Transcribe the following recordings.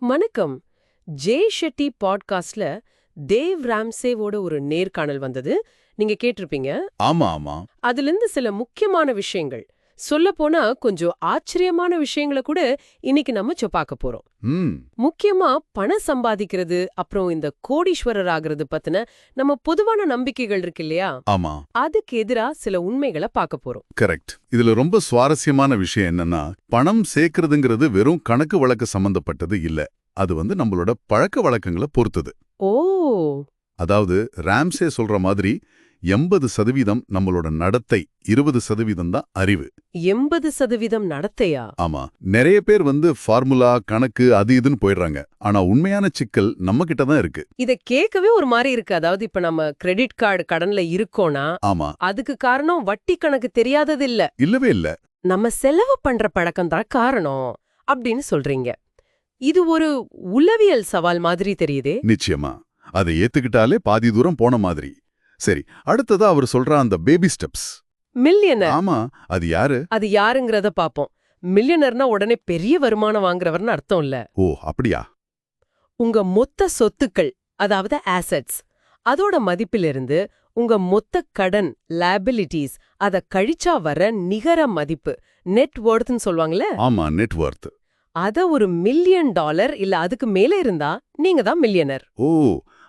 வணக்கம். ஜே ஷெட்டி பாட்காஸ்ட்ல தேவ் ராம்சேவோட ஒரு நேர்காணல் வந்தது. நீங்க கேட்டிருப்பீங்க? ஆமா ஆமா. அதிலிருந்து சில முக்கியமான விஷயங்கள். சொல்லப்போனா கொஞ்சம் ஆச்சரியமான விஷயங்களை கூட இன்னைக்கு நம்ம சொ பார்க்க போறோம். முக்கியமா பணம் சம்பாதிக்கிறது அப்புறம் இந்த கோடீஸ்வரர் ஆகிறது பத்தின நம்ம பொதுவான நம்பிக்கைகள் இருக்கு இல்லையா? ஆமா. அதுக்கு எதிரா சில உண்மைகளை பார்க்க போறோம். கரெக்ட். இதுல ரொம்ப சுவாரஸ்யமான விஷயம் என்னன்னா பணம் சேர்க்கறதுங்கிறது வெறும் கணக்கு வழக்கு சம்பந்தப்பட்டது இல்ல. அது வந்து நம்மளோட பழக்க வழக்கங்களை பொறுத்தது. ஓ. அதாவது ராம்சே சொல்ற மாதிரி எண்பது சதவீதம் நம்மளோட நடத்தை இருபது சதவீதம் தான் அறிவு. எண்பது சதவீதம் நடத்தையா? ஆமா. நிறைய பேர் வந்து ஃபார்முலா கணக்கு அது இதுன்னு போயிடுறாங்க. ஆனா உண்மையான சிக்கல் நம்ம கிட்ட தான் இருக்கு. இத கேட்கவே ஒரு மாதிரி இருக்கு. அதாவது இப்ப நம்ம கிரெடிட் கார்டு கடன்ல இருக்கோம்னா ஆமா. அதுக்கு காரணம் வட்டி கணக்கு தெரியாதது இல்ல. இல்லவே இல்ல. நம்ம செலவு பண்ற பழக்கம் தான் காரணம் அப்படின்னு சொல்றீங்க. இது ஒரு உளவியல் சவால் மாதிரி தெரியுதே. நிச்சயமா. அதை ஏத்துக்கிட்டாலே பாதி தூரம் போன மாதிரி. சரி அடுத்ததா அவர் சொல்ற அந்த பேபி ஸ்டெப்ஸ் மில்லியனர் ஆமா அது யாரு? அது யாருங்கிறத பாப்போம். மில்லியனர்னா உடனே பெரிய வருமானம் வாங்குறவர்னு அர்த்தம் இல்ல. ஓ அப்படியா? உங்க மொத்த சொத்துக்கள் அதாவது ஆசெட்ஸ் அதோட மதிப்பிலிருந்து உங்க மொத்த கடன் லேபிலிட்டிஸ் அத கழிச்சா வர நிகர மதிப்பு நெட் வொர்த்னு சொல்லுவாங்கல்ல? ஆமா நெட்வொர்த் அத ஒரு மில்லியன் டாலர் இல்ல அதுக்கு மேல இருந்தா நீங்க தான் மில்லியனர் ஓ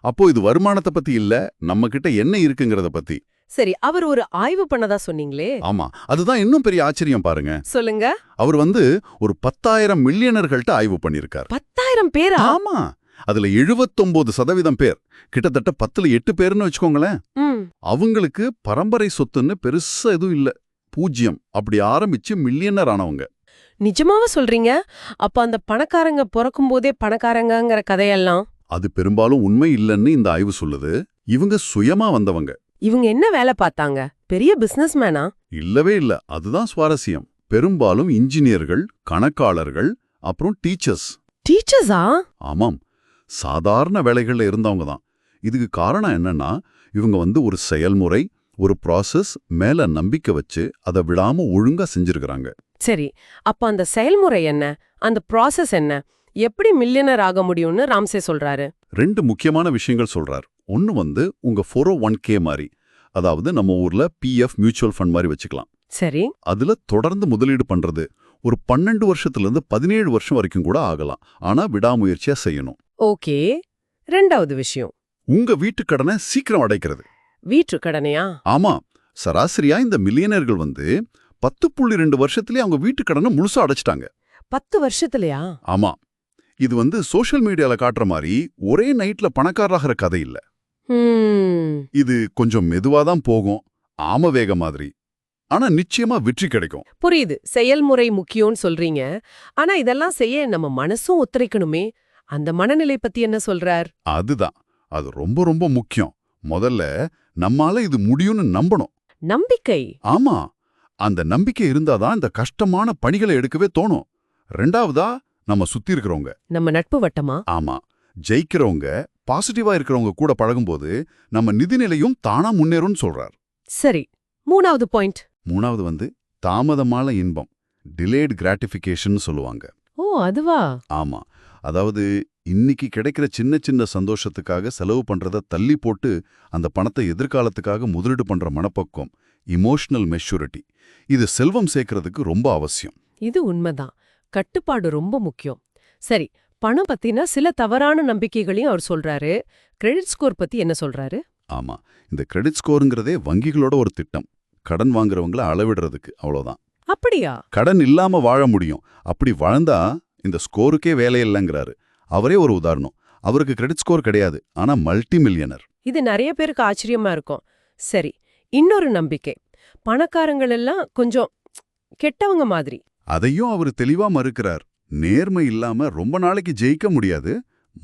அப்போ இது வருமானத்தை பத்தி இல்ல நம்ம கிட்ட என்ன இருக்குங்கிறத பத்தி. சரி அவர் ஒரு ஆய்வு பண்ணதா சொன்னீங்களே? ஆமா அதுதான் இன்னும் பெரிய ஆச்சரியம் பாருங்க. சொல்லுங்க. அவர் வந்து ஒரு பத்தாயிரம் மில்லியனர்கள்ட்ட ஆய்வு பண்ணிருக்கார். பத்தாயிரம் பேரா? ஆமா அதுல 79% சதவீதம் பேர் கிட்டத்தட்ட பத்துல எட்டு பேர்னு வச்சுக்கோங்களேன். அவங்களுக்கு பரம்பரை சொத்துன்னு பெருசா எதுவும் இல்ல. பூஜ்யம் அப்படி ஆரம்பிச்சு மில்லியனர் ஆனவங்க. நிஜமாவா சொல்றீங்க? அப்ப அந்த பணக்காரங்க பிறக்கும் போதே பணக்காரங்கங்கிற கதையெல்லாம் அது பெரும்பாலும் உண்மை இல்லைன்னு இந்த ஆய்வு சொல்லுது. இவங்க சுயமா வந்தவங்க. இவங்க என்ன வேலை பார்த்தாங்க? பெரிய பிசினஸ் மேனா இல்லவே இல்ல. அதுதான் சுவாரஸ்யம். பெரும்பாலும் இன்ஜினியர்கள் கணக்காளர்கள் அப்புறம் டீச்சர்ஸ் டீச்சர்ஸா ஆமாம். சாதாரண வேலைகள்ல இருந்தவங்க தான். இதுக்கு காரணம் என்னன்னா இவங்க வந்து ஒரு செயல்முறை ஒரு ப்ராசஸ் மேல நம்பிக்கை வச்சு அதை விடாம ஒழுங்கா செஞ்சிருக்கிறாங்க. சரி. அப்ப அந்த செயல்முறை என்ன? அந்த ப்ராசஸ் என்ன? எப்படி மில்லியனர் ஆக முடியும்னு ராம்சே சொல்றாரு. ரெண்டு முக்கியமான விஷயங்கள் சொல்றார். ஒன்னு வந்து உங்க ஃபோரோ ஒன் கே மாதிரி அதாவது நம்ம ஊர்ல பிஎஃப் மியூச்சுவல் ஃபண்ட் மாதிரி வச்சுக்கலாம். சரி. அதுல தொடர்ந்து முதலீடு பண்றது ஒரு பன்னெண்டு வருஷத்துல இருந்து பதினேழு வருஷம் வரைக்கும் கூட ஆகலாம். ஆனா விடாமுயற்சியா செய்யணும். ஓகே. ரெண்டாவது விஷயம். உங்க வீட்டு கடனை சீக்கிரம் அடைக்கிறது. வீட்டு கடனையா? ஆமா. சராசரியா இந்த மில்லியனர்கள் வந்து பத்து புள்ளி ரெண்டு வருஷத்துலயே அவங்க வீட்டு கடனை முழுசா அடைச்சிட்டாங்க. பத்து வருஷத்துலயா? ஆமா. இது வந்து சோஷியல் மீடியால காட்டுற மாதிரி ஒரே நைட்ல பணக்காரராகிற கதை இல்ல இது கொஞ்சம் மெதுவா தான் போகும். ஆம வேக மாதிரி. ஆனா நிச்சயமா வெற்றி கிடைக்கும். புரியுது. செயல்முறை முக்கியம்னு சொல்றீங்க. ஆனா இதெல்லாம் செய்ய நம்ம மனசும் ஒத்துழைக்கணுமே. அந்த மனநிலை பத்தி என்ன சொல்றார்? அதுதான். அது ரொம்ப ரொம்ப முக்கியம். முதல்ல நம்மால இது முடியும்னு நம்பணும். நம்பிக்கை. ஆமா. அந்த நம்பிக்கை இருந்தாதான் இந்த கஷ்டமான பணிகளை எடுக்கவே தோணும். ரெண்டாவதா நம்ம சுத்தி இருக்கிறவங்க. நம்ம நட்பு வட்டமா? ஆமா. ஜெயிக்கிறவங்க பாசிட்டிவா இருக்கிறவங்க கூட பழகும்போது நம்ம நிதிநிலையும் தானா முன்னேறும்னு சொல்றார். சரி. மூணாவது பாயிண்ட் மூணாவது வந்து தாமதமான இன்பம். டிலேட் கிராட்டிஃபிகேஷன் சொல்லுவாங்க. ஓ அதுவா? ஆமா. அதாவது இன்னைக்கு கிடைக்கிற சின்ன சின்ன சந்தோஷத்துக்காக செலவு பண்றத தள்ளி போட்டு அந்த பணத்தை எதிர்காலத்துக்காக முதலீடு பண்ற மனப்பக்குவம் இமோஷனல் மெச்சூரிட்டி இது செல்வம் சேர்க்கறதுக்கு ரொம்ப அவசியம். இது உண்மைதான். கட்டுப்பாடு ரொம்ப முக்கியம். சரி பணம் பத்தின சில தவறான நம்பிக்கைகளையும் அவர் சொல்றாரு. கிரெடிட் ஸ்கோர் பத்தி என்ன சொல்றாரு? ஆமா இந்த கிரெடிட் ஸ்கோருங்கிறதே வங்கிகளோட ஒரு திட்டம். கடன் வாங்குறவங்கள அளவிடுறதுக்கு அவ்வளவுதான் அப்படியா? கடன் இல்லாம வாழ முடியும். அப்படி வாழ்ந்தா இந்த ஸ்கோருக்கே வேலை இல்லைங்கிறாரு. அவரே ஒரு உதாரணம். அவருக்கு கிரெடிட் ஸ்கோர் கிடையாது ஆனா மல்டி மில்லியனர் இது நிறைய பேருக்கு ஆச்சரியமா இருக்கும். சரி இன்னொரு நம்பிக்கை. பணக்காரங்கள் எல்லாம் கொஞ்சம் கெட்டவங்க மாதிரி. அதையும் அவர் தெளிவா மறுக்கிறார். நேர்மை இல்லாம ரொம்ப நாளைக்கு ஜெயிக்க முடியாது.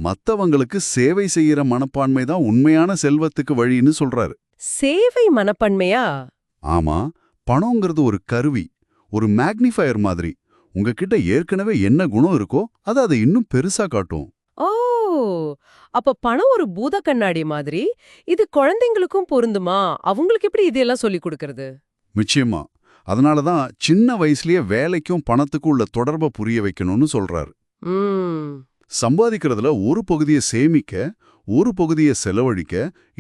மத்தவங்களுக்கு சேவை செய்யற மனப்பான்மை தான் உண்மையான செல்வத்துக்கு வழின்னு சொல்றாரு. சேவை மனப்பான்மையா? ஆமா பணங்கிறது ஒரு கருவி ஒரு மேக்னிஃபயர் மாதிரி. உங்ககிட்ட ஏற்கனவே என்ன குணம் இருக்கோ அது அதை இன்னும் பெருசா காட்டும். ஓ அப்ப பணம் ஒரு பூத கண்ணாடி மாதிரி. இது குழந்தைங்களுக்கும் பொருந்துமா? அவங்களுக்கு எப்படி இதெல்லாம் சொல்லி கொடுக்கறது? நிச்சயமா அதனால தான் சின்ன வயசுலயே வேலைக்கும் பணத்துக்கும் உள்ள தொடர்பை புரிய வைக்கணும்னு சொல்றாரு. சம்பாதிக்கிறதுல ஒரு பகுதியை சேமிக்க ஒரு பகுதியை செலவழிக்க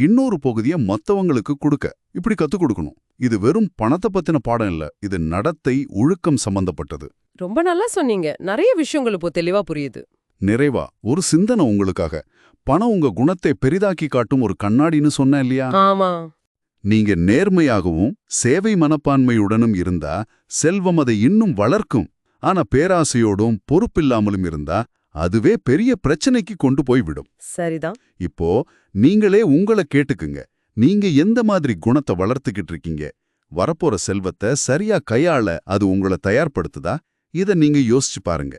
இன்னொரு பகுதியை மத்தவங்களுக்கு கொடுக்க. இப்படி கத்துக் கொடுக்கணும். இது வெறும் பணத்தை பத்தின பாடம் இல்ல இது நடத்தை ஒழுக்கம் சம்பந்தப்பட்டது. ரொம்ப நல்லா சொன்னீங்க. நிறைய விஷயங்கள் இப்போ தெளிவா புரியுது. நிறைவா ஒரு சிந்தனை உங்களுக்காக. பணம் உங்க குணத்தை பெரிதாக்கி காட்டும் ஒரு கண்ணாடின்னு சொன்னேன் இல்லையா? நீங்க நேர்மையாகவும் சேவை மனப்பான்மையுடனும் இருந்தா செல்வம் அதை இன்னும் வளர்க்கும். ஆனா பேராசையோடும் பொறுப்பில்லாமலும் இருந்தா அதுவே பெரிய பிரச்சனைக்கு கொண்டு போய் விடும். சரிதான். இப்போ நீங்களே உங்களை கேட்டுக்குங்க. நீங்க எந்த மாதிரி குணத்தை வளர்த்துக்கிட்டு இருக்கீங்க? வரப்போற செல்வத்தை சரியா கையாள அது உங்களை தயார்படுத்துதா? இத நீங்க யோசிச்சு பாருங்க.